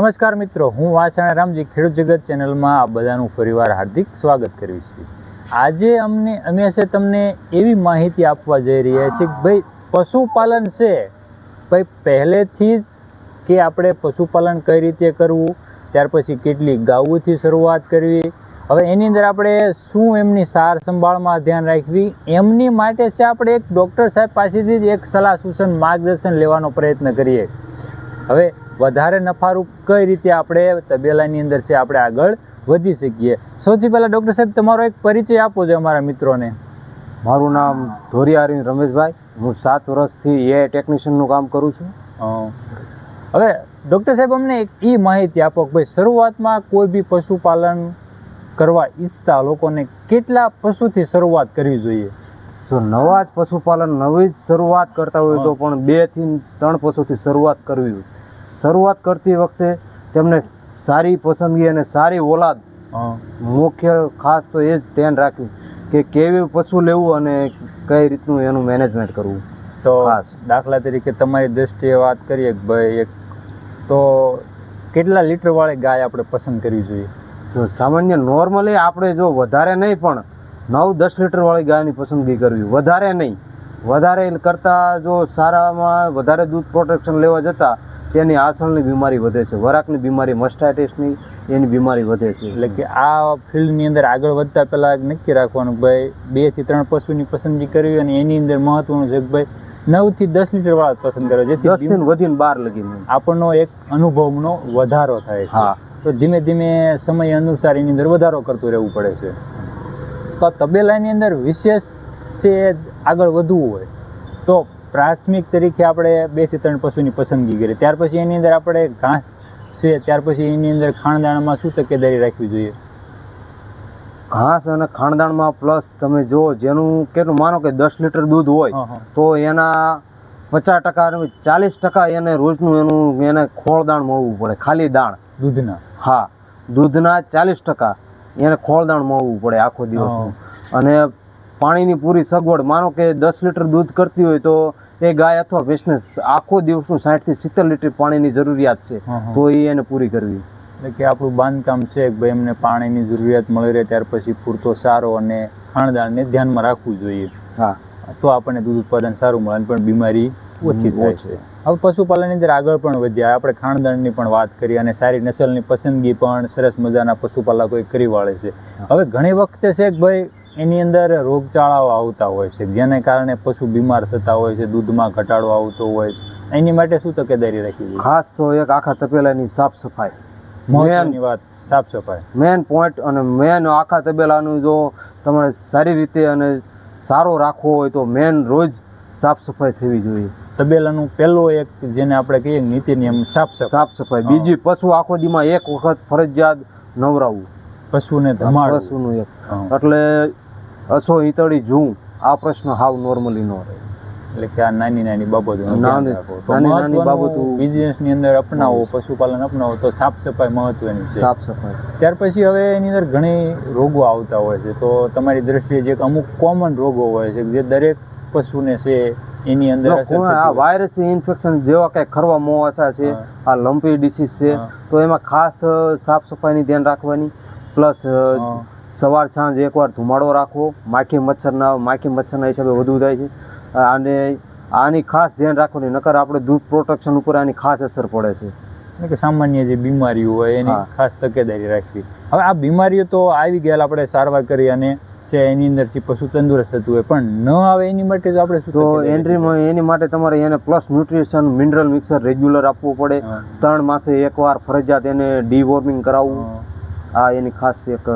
નમસ્કાર મિત્રો, હું વાસણા રામજી, ખેડૂત જગત ચેનલમાં આ બધાનું ફરીવાર હાર્દિક સ્વાગત કરીશ છું આજે અમને, અમે છે તમને એવી માહિતી આપવા જઈ રહ્યા છીએ કે ભાઈ, પશુપાલન છે, ભાઈ, પહેલેથી જ કે આપણે પશુપાલન કઈ રીતે કરવું, ત્યાર પછી કેટલી ગાઉથી શરૂઆત કરવી, હવે એની અંદર આપણે શું એમની સાર સંભાળમાં ધ્યાન રાખવી, એમની માટે છે આપણે એક ડૉક્ટર સાહેબ પાસેથી જ એક સલાહ સૂચન માર્ગદર્શન લેવાનો પ્રયત્ન કરીએ. હવે વધારે નફારૂપ કઈ રીતે આપણે તબેલાની અંદર છે આપણે આગળ વધી શકીએ? સૌથી પહેલાં ડૉક્ટર સાહેબ તમારો એક પરિચય આપો છો અમારા મિત્રોને. મારું નામ ધોરિયા અરવિંદ રમેશભાઈ. હું સાત વર્ષથી એ ટેકનિશિયનનું કામ કરું છું. હવે ડૉક્ટર સાહેબ અમને એક એ માહિતી આપો કે ભાઈ શરૂઆતમાં કોઈ બી પશુપાલન કરવા ઈચ્છતા લોકોને કેટલા પશુથી શરૂઆત કરવી જોઈએ? જો નવા જ પશુપાલન નવી જ શરૂઆત કરતા હોય તો પણ બેથી ત્રણ પશુથી શરૂઆત કરવી હોય. શરૂઆત કરતી વખતે તેમને સારી પસંદગી અને સારી ઓલાદ મુખ્ય ખાસ તો એ જ ધ્યાન રાખવું કે કેવી પશુ લેવું અને કઈ રીતનું એનું મેનેજમેન્ટ કરવું. તો ખાસ. દાખલા તરીકે તમારી દ્રષ્ટિએ વાત કરીએ કે ભાઈ એક તો કેટલા લીટરવાળી ગાય આપણે પસંદ કરવી જોઈએ? જો સામાન્ય નોર્મલી આપણે જો વધારે નહીં પણ નવ દસ લીટરવાળી ગાયની પસંદગી કરવી. વધારે નહીં. વધારે કરતાં જો સારામાં વધારે દૂધ પ્રોટેક્શન લેવા જતાં તેની આસળની બીમારી વધે છે વરાકની બીમારી મસ્ટાઇટિસની એની બીમારી વધે છે. એટલે કે આ ફિલ્ડની અંદર આગળ વધતા પહેલાં નક્કી રાખવાનું ભાઈ બેથી ત્રણ પશુની પસંદગી કરવી અને એની અંદર મહત્વનું છે કે ભાઈ નવથી દસ લીટર વાળા પસંદ કરો જેથી દસથી વધીને બાર લગીને આપણનો એક અનુભવનો વધારો થાય છે. હા. તો ધીમે ધીમે સમય અનુસાર એની અંદર વધારો કરતું રહેવું પડે છે. તો તબેલાની અંદર વિશેષ છે આગળ વધવું હોય તો પ્રાથમિક તરીકે આપણે બેથી ત્રણ પશુની પસંદગી કરીએ ત્યાર પછી એની અંદર આપણે ઘાસ છે ત્યાર પછી એની અંદર ખાણદાણમાં શું તકેદારી રાખવી જોઈએ? ઘાસ અને ખાણદાણમાં પ્લસ તમે જો જેનું કેટલું માનો કે દસ લીટર દૂધ હોય. તો એના પચાસ ટકા ચાલીસ ટકા એને રોજનું એનું એને ખોળદાણ મળવું પડે ખાલી દાણ. દૂધના? હા દૂધના ચાલીસ ટકા એને ખોળદાણ મળવું પડે આખો દિવસનું. અને પાણીની પૂરી સગવડ માનો કે દસ લીટર દૂધ કરતી હોય તો એ ગાય અથવા ભેંસને આખો દિવસનું સાઠથી સિત્તેર લીટર પાણીની જરૂરિયાત છે. તો એ એને પૂરી કરવી. એટલે કે આપણું બાંધકામ છે કે ભાઈ એમને પાણીની જરૂરિયાત મળી રહે ત્યાર પછી પૂરતો સારો અને ખાણદાણને ધ્યાનમાં રાખવું જોઈએ. હા. તો આપણને દૂધ ઉત્પાદન સારું મળે પણ બીમારી ઓછી થાય છે. હવે પશુપાલનની અંદર આગળ પણ વધ્યા. આપણે ખાણદાણની પણ વાત કરી અને સારી નસલની પસંદગી પણ સરસ મજાના પશુપાલકોએ કરી વાળે છે. હવે ઘણી વખતે છે કે ભાઈ એની અંદર રોગચાળાઓ આવતા હોય છે. જેને કારણે પશુ બીમાર થતા હોય છે દૂધમાં ઘટાડો આવતો હોય છે. એની માટે શું તકેદારી રાખી ખાસ તો એક આખા તપેલાની સાફ સફાઈ. મહત્વની વાત સાફ સફાઈ. મેન પોઈન્ટ અને મેન આખા તબેલાનું જો તમારે સારી રીતે અને સારો રાખવો હોય તો મેન રોજ સાફ સફાઈ થવી જોઈએ. તબેલાનું પહેલો એક જેને આપણે કહીએ નીતિ નિયમ સાફ સફાઈ. સાફ સફાઈ. બીજી પશુ આખો દીમાં એક વખત ફરજિયાત નવરાવવું પશુને ધમાડ પશુનું એક. એટલે અસો ઈતળી જું આ પ્રશ્ન હાવ નોર્મલી ન રહે. એટલે કે આ નાની નાની બાબતો નાની- નાની બાબતો- બિઝનેસની અંદર અપનાવો પશુપાલન અપનાવો તો સાફ સફાઈ મહત્વની છે. સાફ સફાઈ. ત્યાર પછી હવે એની અંદર ઘણી રોગો આવતા હોય છે. તો તમારી દ્રષ્ટિએ જે અમુક કોમન રોગો હોય છે જે દરેક પશુને છે એની અંદર આ વાયરસ ઇન્ફેક્શન જેવા કંઈ ખરવા મોવાસા છે આ લંપી ડિસીઝ છે તો એમાં ખાસ સાફ સફાઈની ધ્યાન રાખવાની પ્લસ. સવાર સાંજ એકવાર ધુમાડો રાખવો માખી મચ્છરના માખી મચ્છરના હિસાબે વધુ થાય છે. અને આની ખાસ ધ્યાન રાખવાની નકર આપણે દૂધ પ્રોટેક્શન ઉપર આની ખાસ અસર પડે છે. કે સામાન્ય જે બીમારીઓ હોય એની ખાસ તકેદારી રાખવી. હવે આ બીમારીઓ તો આવી ગયેલા આપણે સારવાર કરી અને છે એની અંદરથી પશુ તંદુરસ્ત થતું હોય. પણ ન આવે એની માટે તો આપણે શું તો એન્ટ્રીમાં એની માટે તમારે એને plus nutrition mineral mixer regular આપવું પડે. ત્રણ માસે એકવાર ફરજિયાત એને ડીવોર્મિંગ કરાવવું. આ એની ખાસ એક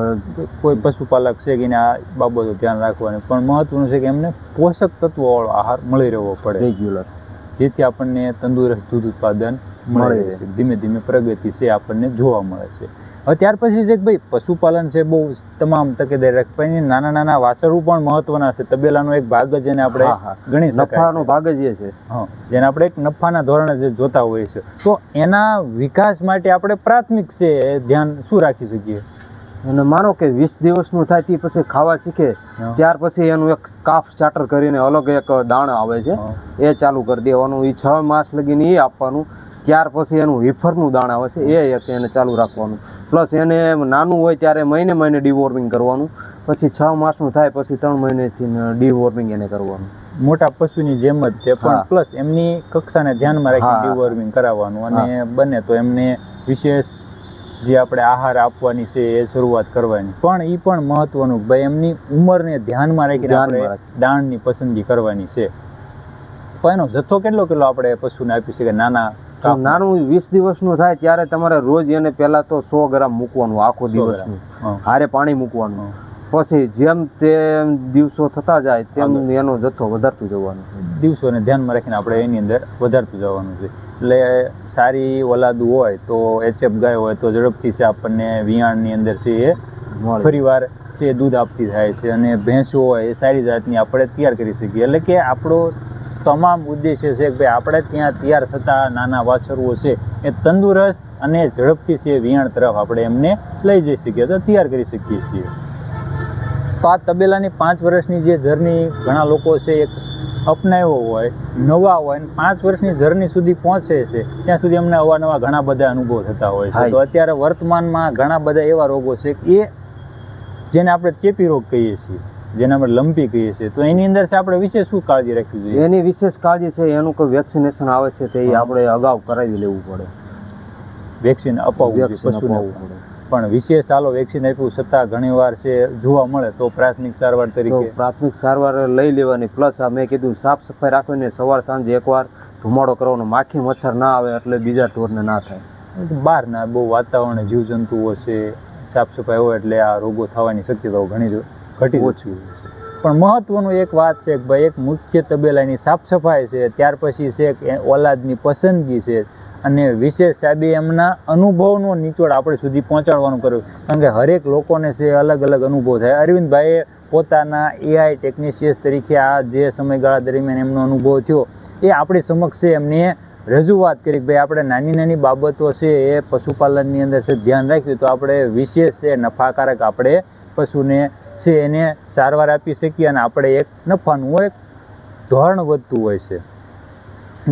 કોઈ પશુપાલક છે કે એને આ બાબતો ધ્યાન રાખવાની. પણ મહત્વનું છે કે એમને પોષક તત્વોવાળો આહાર મળી રહેવો પડે. રેગ્યુલર જેથી આપણને તંદુરસ્ત દૂધ ઉત્પાદન મળે મળે છે. ધીમે ધીમે પ્રગતિ છે આપણને જોવા મળે છે. હવે ત્યાર પછી છે કે ભાઈ પશુપાલન છે બહુ તમામ તકેદારી રાખવાની નાના નાના વાસળું પણ મહત્વના છે. તબેલાનો એક ભાગ જ એને આપણે. ગણી નફાનો ભાગ જ એ છે. હા જેને આપણે એક નફાના ધોરણે જે જોતા હોઈએ છીએ. તો એના વિકાસ માટે આપણે પ્રાથમિક છે ધ્યાન શું રાખી શકીએ? અને માનો કે વીસ દિવસનું થાય તે પછી ખાવા શીખે ત્યાર પછી એનું એક કાફ ચાટર કરીને અલગ એક દાણ આવે છે. એ ચાલુ કરી દેવાનું. એ છ માસ લગીને એ આપવાનું. ત્યાર પછી એનું હિફરનું દાણ આવે છે એ એક એને ચાલુ રાખવાનું. પ્લસ એને નાનું હોય ત્યારે મહિને મહિને ડીવોર્મિંગ કરવાનું. પછી છ માસનું થાય પછી ત્રણ મહિનેથી ડીવોર્મિંગ એને કરવાનું. મોટા પશુની જેમ જ છે પણ પ્લસ એમની કક્ષાને ધ્યાનમાં રાખી. ડિવોર્મિંગ કરાવવાનું. અને બને તો એમને વિશેષ જે આપણે આહાર આપવાની છે એ શરૂઆત કરવાની. પણ એ પણ મહત્વનું ભાઈ એમની ઉંમરને ધ્યાનમાં રાખીને આપણે દાણની પસંદગી કરવાની છે. તો એનો જથ્થો કેટલો કેટલો આપણે પશુને આપી શકીએ? નાના? નાનું વીસ દિવસનું થાય ત્યારે તમારે રોજ એને પહેલા તો સો ગ્રામ મૂકવાનું આખો 100 દિવસનું. હારે પાણી મૂકવાનું. પછી જેમ તેમ દિવસો થતા જાય તેમ એનો જથ્થો વધારતું જવાનું દિવસોને ધ્યાનમાં રાખીને આપણે એની અંદર વધારતું જવાનું છે. એટલે સારી ઓલાદું હોય તો એચએફ ગાય હોય તો ઝડપથી છે આપણને વિયાણની અંદર છે એ. ફરીવાર છે એ દૂધ આપતી થાય છે. અને ભેંસો હોય એ સારી જાતની આપણે તૈયાર કરી શકીએ. એટલે કે આપણો તમામ ઉદ્દેશ્ય છે કે ભાઈ આપણે ત્યાં તૈયાર થતા નાના વાછરવો છે એ તંદુરસ્ત અને ઝડપથી છે વિયાણ તરફ આપણે એમને લઈ જઈ શકીએ તો તૈયાર કરી શકીએ છીએ. તો આ તબેલાની પાંચ વર્ષની જે જર્ની ઘણા લોકો છે એક અપનાવ્યો હોય નવા હોય અને પાંચ વર્ષની જર્ની સુધી પહોંચે છે ત્યાં સુધી અમને અવાનવા ઘણા બધા અનુભવ થતા હોય છે. તો અત્યારે વર્તમાનમાં ઘણા બધા એવા રોગો છે કે એ જેને આપણે ચેપી રોગ કહીએ છીએ. જેને આપણે લંપી કહીએ છીએ. તો એની અંદર છે આપણે વિશેષ શું કાળજી રાખવી જોઈએ? એની વિશેષ કાળજી છે એનું કોઈ વેક્સિનેશન આવે છે તે આપણે અગાઉ કરાવી લેવું પડે. વેક્સિન અપાવવું પશુને પડે પણ. વિશેષ ચાલો વેક્સિન આપ્યું છતાં ઘણીવાર છે જોવા મળે તો પ્રાથમિક સારવાર તરીકે. પ્રાથમિક સારવાર લઈ લેવાની પ્લસ આ મેં કીધું સાફ સફાઈ રાખવીને સવાર સાંજે એકવાર ધુમાડો કરવાનો માખી મચ્છર ના આવે એટલે બીજા ઢોરને ના થાય. બહારના બહુ વાતાવરણ જીવજંતુઓ છે સાફ સફાઈ હોય એટલે આ રોગો થવાની શક્યતાઓ ઘણી જ ઘટી ઓછી પણ મહત્વનું એક વાત છે કે ભાઈ એક મુખ્ય તબેલાની સાફ સફાઈ છે ત્યાર પછી છે કે ઓલાદની પસંદગી છે અને વિશેષ સાહેબે એમના અનુભવનો નિચોડ આપણે સુધી પહોંચાડવાનું કર્યું. કારણ કે હરેક લોકોને છે અલગ અલગ અનુભવ થાય. અરવિંદભાઈએ પોતાના એઆઈ ટેકનિશિયસ તરીકે આ જે સમયગાળા દરમિયાન એમનો અનુભવ થયો એ આપણી સમક્ષ છે એમને રજૂઆત કરી કે ભાઈ આપણે નાની નાની બાબતો છે એ પશુપાલનની અંદર છે ધ્યાન રાખ્યું. તો આપણે વિશેષ છે નફાકારક આપણે પશુને છે એને સારવાર આપી શકીએ અને આપણે એક નફાનું એક ધોરણ વધતું હોય છે.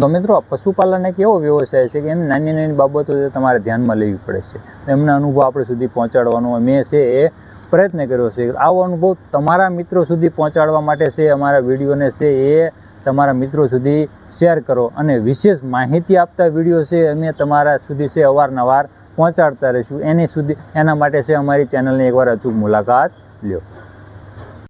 તો મિત્રો પશુપાલન એક એવો વ્યવસાય છે કે એમ નાની નાની બાબતો તમારે ધ્યાનમાં લેવી પડે છે. એમના અનુભવ આપણે સુધી પહોંચાડવાનો મેં છે એ પ્રયત્ન કર્યો છે આવો અનુભવ તમારા મિત્રો સુધી પહોંચાડવા માટે છે. અમારા વિડીયોને છે એ તમારા મિત્રો સુધી શેર કરો અને વિશેષ માહિતી આપતા વીડિયો છે અમે તમારા સુધી છે અવારનવાર પહોંચાડતા રહીશું. એની સુધી, એના માટે છે અમારી ચેનલની એકવાર અચૂક મુલાકાત લ્યો.